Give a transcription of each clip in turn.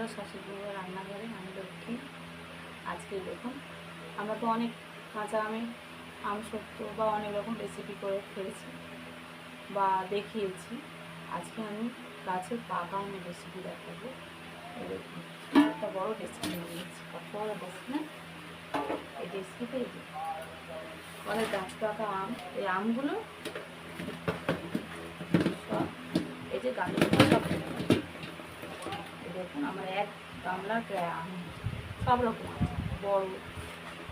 বন্ধুরা শাশুড়ি রান্নাঘরে, আমি লক্ষ্মী আজকে দেখুন আমরা তো অনেক কাঁচা আমের, আম সত্য বা অনেক রকম রেসিপি করে ফেলেছি বা দেখিয়েছি। আজকে আমি গাছের পাকা আমের রেসিপি দেখাবো। দেখুন, একটা বড় রেসিপি নিয়েছি কত দেখছি না? এই রেসিপিতে অনেক গাছ পাকা আম। এই আমগুলো সব, এই যে গাছগুলো দেখুন, আমার এক প্রায় আম সব রকম বড়,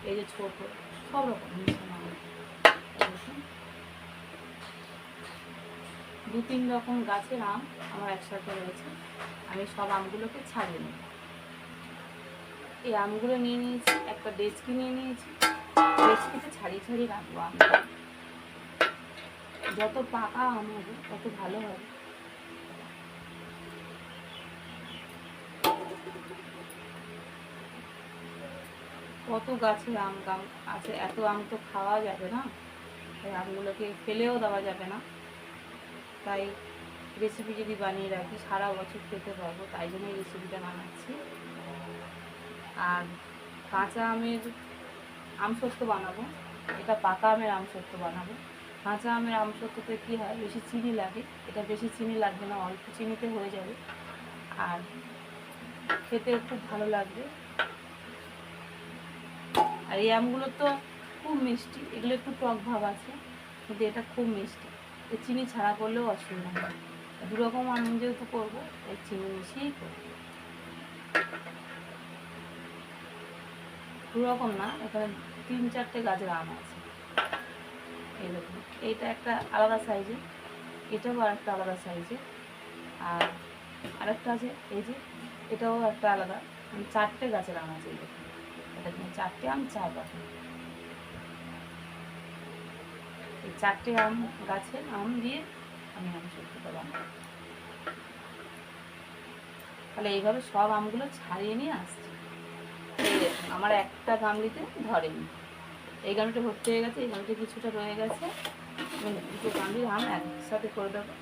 এই যে ছোট, সব রকম দু তিন রকম গাছের আম আমার একসাথে রয়েছে, আমি সব আমগুলোকে ছাড়িয়ে নেব। এই আমগুলো নিয়ে নিয়েছি, একটা ডেস্কি নিয়ে নিয়েছি, ডেস্কিতে ছাড়িয়ে ছাড়িয়ে রাখব আম যত পাকা আম হবে, তত ভালো হবে। কত গাছের আম গাম আছে, এত আম তো খাওয়া যাবে না? তাই আমগুলোকে ফেলেও দেওয়া যাবে না। তাই রেসিপি যদি বানিয়ে রাখি, সারা বছর খেতে পারব, তাই জন্য এই রেসিপিটা বানাচ্ছি। আর কাঁচা আমের আমসত্ব বানাবো, এটা পাকা আমের আমসত্ব বানাবো। কাঁচা আমের আমসত্বতে কী হয়, বেশি চিনি লাগে, এটা বেশি চিনি লাগবে না, অল্প চিনিতে হয়ে যাবে। আর খেতে খুব ভালো লাগবে। আর এই আমগুলো তো খুব মিষ্টি, এগুলো একটু টক ভাব আছে, কিন্তু এটা খুব মিষ্টি। চিনি ছাড়া করলেও অসুবিধা নেই। দু রকম আম যেহেতু করব, তাই চিনি মিশিয়েই করব। দু রকম না, এখানে তিন চারটে গাছের আম আছে। এই দেখুন এইটা একটা আলাদা সাইজে এটাও আর একটা আলাদা সাইজে আর আরেকটা আছে, এই যে এটাও একটা আলাদা। আমি চারটে গাছের আম আছে এটা কিন্তু চারটে আম, চার পাতা এই চারটে আম গাছের আম দিয়ে আমি আম সত্যিটা বানাবো তাহলে এইভাবে সব আমগুলো ছাড়িয়ে নিয়ে আসছি। আমার একটা গামলিতে ধরেনি। এই গামলিটা ভর্তি হয়ে গেছে, এই গামলিতে কিছুটা রয়ে গেছে। দুটো গামলির আম একসাথে করে দেবো।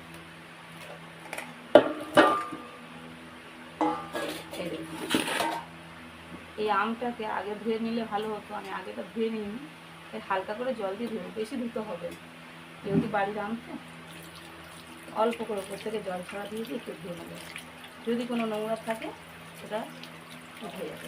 এই আমটাকে আগে ধুয়ে নিলে ভালো হতো। আমি আগেটা ধুয়ে নিই তাই হালকা করে জল দিয়ে ধুয়ে বেশি ধুতে হবে। যেহেতু বাড়ির আম তো, অল্প করে ওপর থেকে জল ছড়া দিয়ে দিয়ে একটু ধুয়ে নেবে। যদি কোনো নোংরা থাকে, সেটা উঠে যাবে।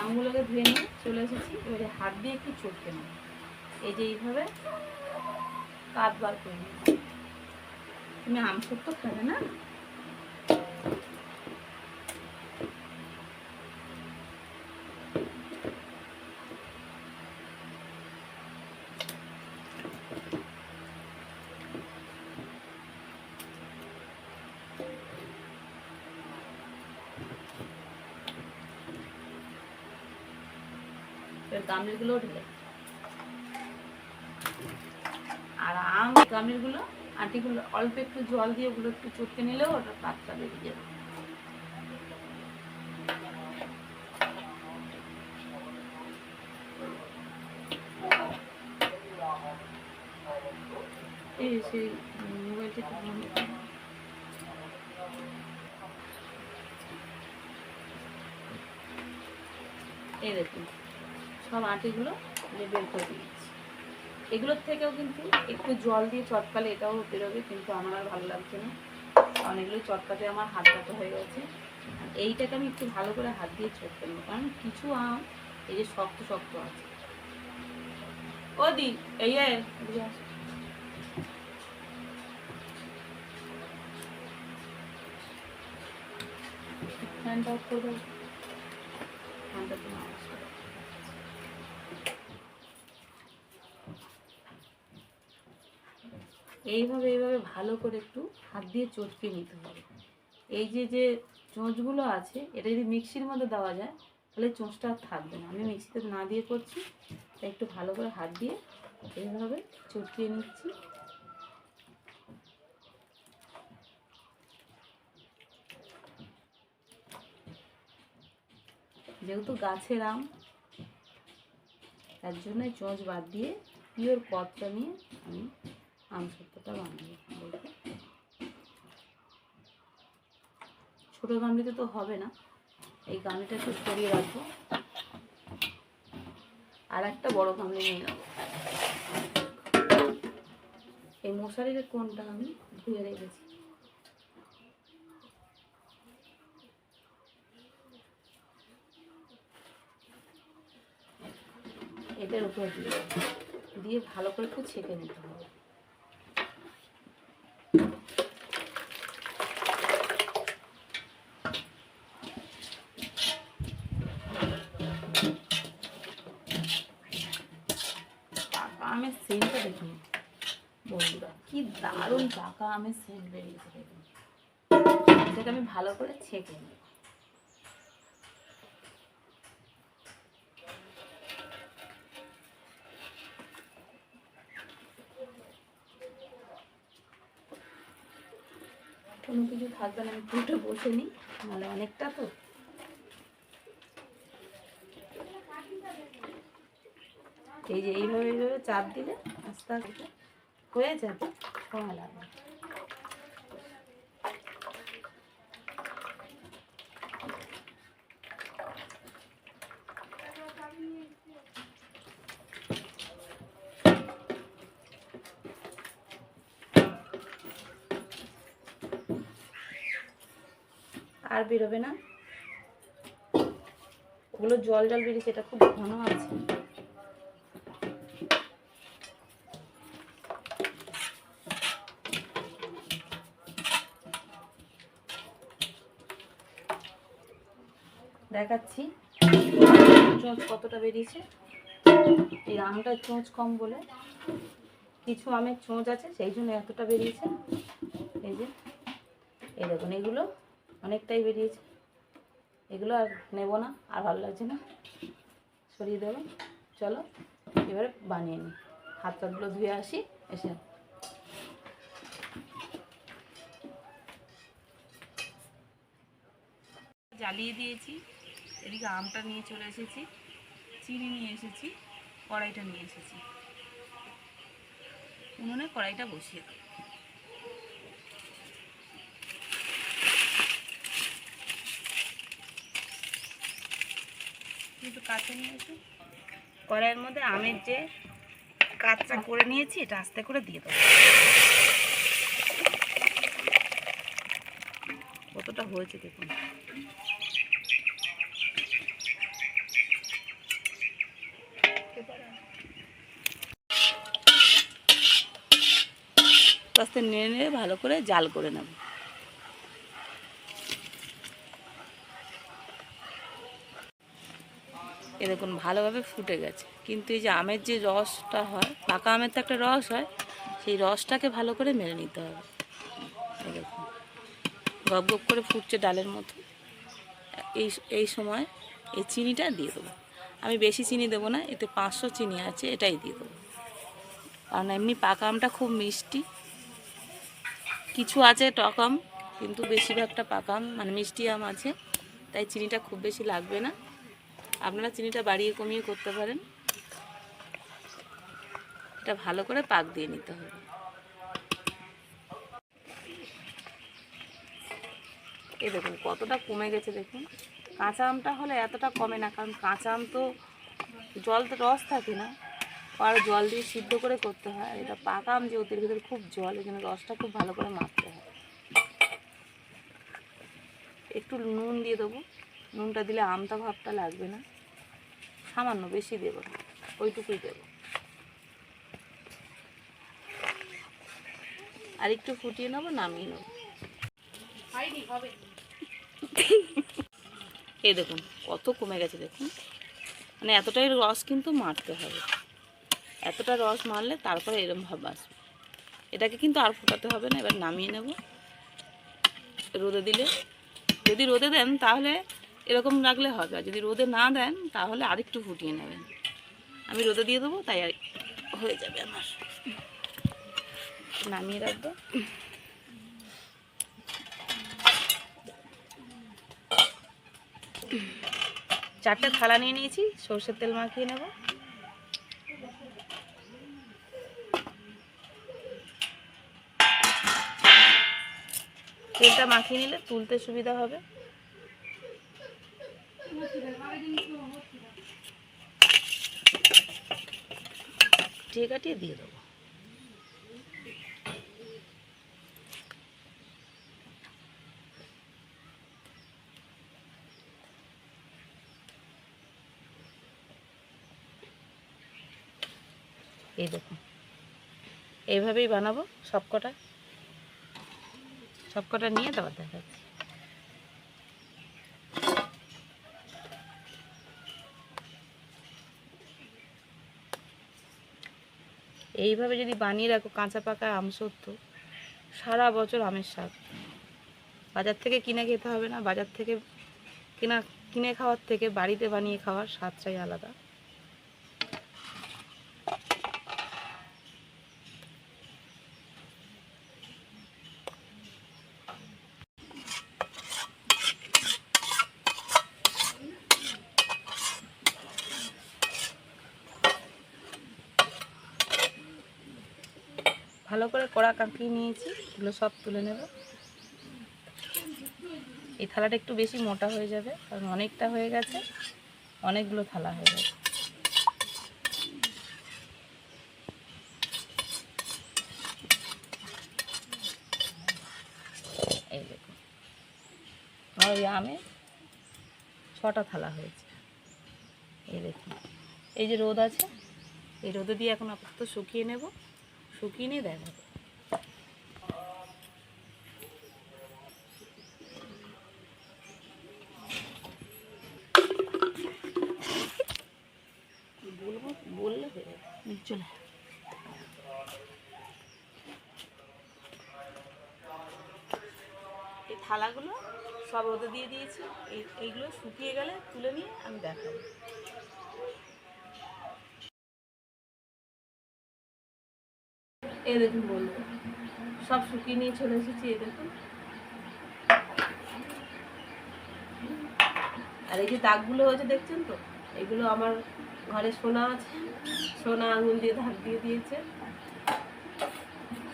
আমগুলোকে ধুয়ে নিয়ে চলে এসেছি। এবারে হাত দিয়ে একটু চটকে নেব। এই যে এইভাবে কাত বার করে নিচ্ছি তুমি আম সত্য খাবে না? গামলিগুলো ঢেলে আর আম গামলিগুলো আটিগুলো, অল্প একটু জল দিয়ে ওগুলো একটু চটকে নিলেও ওটা পাতটা বেরিয়ে যাবে। এই সেই মোবাইলটা এই দেখুন, সব আটিগুলো বের করে দিয়েছি। এগুলোর থেকেও কিন্তু একটু জল দিয়ে চটকালে এটাও বেরোবে, কিন্তু আমার আর ভালো লাগছে না। কারণ এগুলো চটকাতে আমার হাত কাটা হয়ে গেছে। এইটাকে আমি একটু ভালো করে হাত দিয়ে চটকে নেব, কারণ কিছু আম এই যে শক্ত শক্ত আছে। ও দি, এই। ফ্যানটা অফ করে দাও। ফ্যানটা আওয়াজ করো। এইভাবে এইভাবে ভালো করে একটু হাত দিয়ে চটকে নিতে হবে। এই যে যে চোঁচগুলো আছে, এটা যদি মিক্সির মধ্যে দেওয়া যায়, তাহলে চোঁচটা আর থাকবে না। আমি মিক্সিতে না দিয়ে করছি, তাই একটু ভালো করে হাত দিয়ে এইভাবে চটকিয়ে নিচ্ছি। যেহেতু গাছের আম, তার জন্য চোঁচ বাদ দিয়ে পিওর কদটা নিয়ে আমি আম সত্যটা বানাবো বলতে। ছোটো গামলিতে তো হবে না, এই গামলিটা একটু সরিয়ে রাখব। আর একটা বড় গামলি নিয়ে নেব। এই মশারির কোনটা আমি ধুয়ে রেখেছি? এটার উপরে দিয়ে। দিয়ে ভালো করে একটু ছেঁকে নিতে হবে পাকা আমের সেন্টটা দেখুন। বন্ধুরা, কি দারুণ পাকা আমের সেন্ট বেরিয়েছে দেখুন। এটাকে আমি ভালো করে ছেঁকে নিই। কোনো কিছু থাকবে না, আমি পুরোটা বসে নিই, নাহলে অনেকটা তো। এই যে এইভাবে এইভাবে চাপ দিলে আস্তে আস্তে হয়ে যাবে, সময় লাগবে। আর বেরোবে না। ওগুলো জল জল বেরিয়েছে, এটা খুব ঘন আছে। দেখাচ্ছি। চোঁচ কতটা বেরিয়েছে? এই আমটা চোঁচ কম বলে। কিছু আমের চোঁচ আছে, সেই জন্য এতটা বেরিয়েছে। এই যে, এই দেখুন, এগুলো অনেকটাই বেরিয়েছে। এগুলো আর নেব না, আর ভালো লাগছে না। সরিয়ে দেবো। চলো, এবারে বানিয়ে নিই। হাত পাতগুলো ধুয়ে আসি, এসে। জ্বালিয়ে দিয়েছি। এদিকে আমটা নিয়ে চলে এসেছি, চিনি নিয়ে এসেছি, কড়াইটা নিয়ে এসেছি। উনুনে কড়াইটা বসিয়ে দেবো। একটু কাছে নিয়েছি কড়াইয়ের মধ্যে আমের যে কাঁচা করে নিয়েছি, এটা আস্তে করে দিয়ে দেবো। কতটা হয়েছে দেখুন। আস্তে নেড়ে নেড়ে ভালো করে জাল করে নেব। এ দেখুন, ভালোভাবে ফুটে গেছে। কিন্তু এই যে আমের যে রসটা হয়, পাকা আমের তো একটা রস হয়, সেই রসটাকে ভালো করে মেরে নিতে হবে। দেখুন, গপ গপ করে ফুটছে ডালের মতো। এই এই সময় এই চিনিটা দিয়ে দেবো। আমি বেশি চিনি দেবো না, এতে পাঁচশো চিনি আছে, এটাই দিয়ে দেবো। কারণ এমনি পাকা আমটা খুব মিষ্টি। কিছু আছে, টক আম, কিন্তু বেশিরভাগটা পাকা আম মানে মিষ্টি আম আছে, তাই চিনিটা খুব বেশি লাগবে না। আপনারা চিনিটা বাড়িয়ে কমিয়ে করতে পারেন। এটা ভালো করে পাক দিয়ে নিতে হবে। এই দেখুন, কতটা কমে গেছে, দেখুন। কাঁচা আমটা হলে এতটা কমে না, কারণ কাঁচা আম তো জল তো রস থাকে না। আর জল দিয়ে সিদ্ধ করে করতে হয়। আর এটা পাকা আম যেহেতু এর ভিতরে খুব জল এই জন্য রসটা খুব ভালো করে মাখতে হয়। একটু নুন দিয়ে দেবো। নুনটা দিলে আমটা ভাবটা লাগবে না। সামান্য বেশি দেব না ওইটুকুই দেব। আর একটু ফুটিয়ে নেব নামিয়ে নেব। এই দেখুন কত কমে গেছে দেখুন। মানে এতটাই রস কিন্তু মারতে হবে। এতটা রস মারলে তারপরে এরম ভাব আসবে। এটাকে কিন্তু আর ফোটাতে হবে না, এবার নামিয়ে নেব। রোদে দিলে, যদি রোদে দেন তাহলে এরকম রাখলে হবে, আর যদি রোদে না দেন তাহলে আরেকটু ফুটিয়ে নেবেন। আমি রোদে দিয়ে দেবো, তাই আর হয়ে যাবে আমার। নামিয়ে রাখব। চারটে থালা নিয়ে নিয়েছি, সর্ষের তেল মাখিয়ে নেব। তেলটা মাখিয়ে নিলে তুলতে সুবিধা হবে। ঠিক কাটিয়ে দিয়ে দেবো। এই দেখুন এইভাবেই বানাবো সবকটা। সবকটা নিয়ে তারপর দেখাচ্ছি। এইভাবে যদি বানিয়ে রাখো, কাঁচা পাকা আম সত্য, সারা বছর আমের স্বাদ বাজার থেকে কিনে খেতে হবে না, বাজার থেকে কিনা, কিনে খাওয়ার থেকে বাড়িতে বানিয়ে খাওয়ার স্বাদটাই আলাদা। ভালো করে কড়া কাঁকিয়ে নিয়েছি, এগুলো সব তুলে নেব। এই থালাটা একটু বেশি মোটা হয়ে যাবে, কারণ অনেকটা হয়ে গেছে, অনেকগুলো থালা হয়ে গেছে। এই দেখুন ওই আমে ছটা থালা হয়েছে। এই দেখুন, এই যে রোদ আছে, এই রোদে দিয়ে এখন আপাতত শুকিয়ে নেব। শুকিয়ে নিয়ে দেখাবো বলব? বললে চলে। এই থালাগুলো সব রোদে দিয়ে দিয়েছি। এই এইগুলো শুকিয়ে গেলে তুলে নিয়ে আমি দেখাবো। এই দেখুন বলব সব শুকিয়ে নিয়ে চলে এসেছি এই দেখুন। আর এই যে দাগগুলো হয়েছে, দেখছেন তো? এগুলো আমার ঘরে সোনা আছে। সোনা আঙুল দিয়ে দাগ দিয়ে দিয়েছে।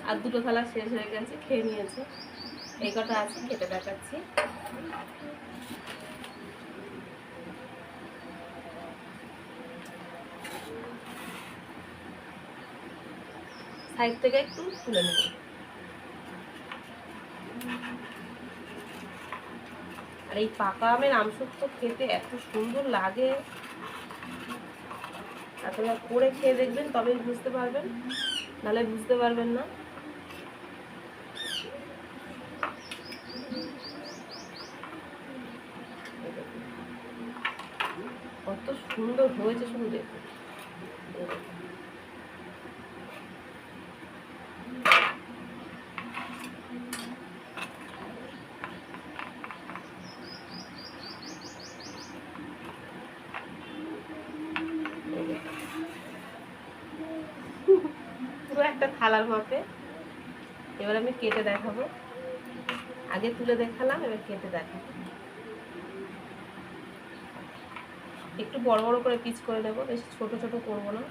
আর দুটো থালা শেষ হয়ে গেছে, খেয়ে নিয়েছে। এই কটা আছে, কেটে দেখাচ্ছি। সাইড থেকে একটু তুলে নেব। আর এই পাকা আমের আমসত্ব খেতে এত সুন্দর লাগে। আপনারা করে খেয়ে দেখবেন তবেই বুঝতে পারবেন নাহলে বুঝতে পারবেন না। কত সুন্দর হয়েছে শুধু দেখুন এই দেখুন। পুরো একটা থালার মাপে এবার আমি কেটে দেখাবো। আগে তুলে দেখালাম, এবার কেটে দেখাবো। একটু বড় বড় করে পিস করে নেব, বেশি ছোট ছোট করব না।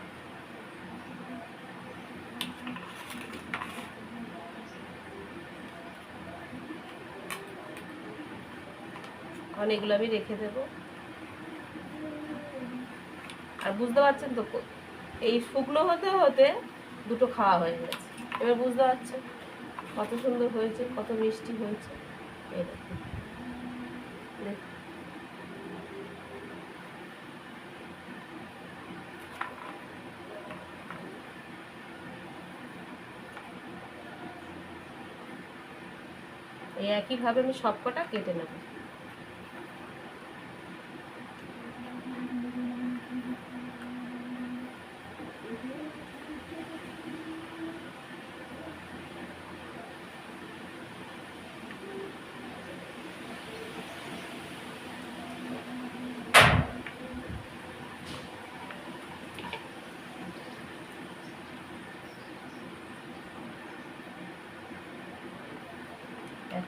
এগুলো আমি রেখে দেবো। আর বুঝতে পারছেন তো এই শুকনো হতে হতে দুটো খাওয়া হয়ে গেছে। এবার বুঝতে পারছেন? কত সুন্দর হয়েছে কত মিষ্টি হয়েছে। এই একইভাবে আমি সবকটা কেটে নেব।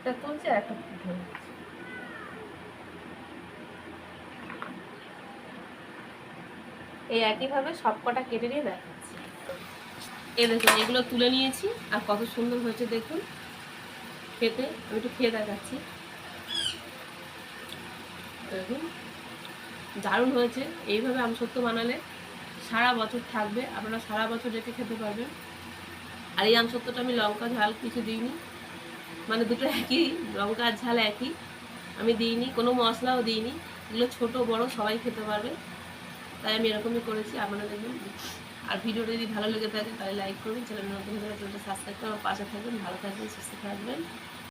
একটা তুলছে আর একটা ফুটে। এই একইভাবে সব কটা কেটে নিয়ে দেখাচ্ছি। এই দেখুন, এগুলো তুলে নিয়েছি, আর কত সুন্দর হয়েছে দেখুন। খেতে, আমি একটু খেয়ে দেখাচ্ছি। দেখুন, দারুণ হয়েছে। এইভাবে আমসত্ব বানালে সারা বছর থাকবে। আপনারা সারা বছর রেখে খেতে পারবেন। আর এই আমসত্বটা আমি লঙ্কা, ঝাল কিছু দিইনি। মানে দুটো একই, লঙ্কা আর ঝাল একই। আমি দিইনি, কোনো মশলাও দিইনি। এগুলো ছোট, বড়, সবাই খেতে পারবে। তাই আমি এরকমই করেছি। আপনারা দেখবেন আর ভিডিওটা যদি ভালো লেগে থাকে, তাহলে লাইক করুন চ্যানেল নতুন হলে সাবস্ক্রাইব করে পাশে থাকবেন। ভালো থাকবেন, সুস্থ থাকবেন।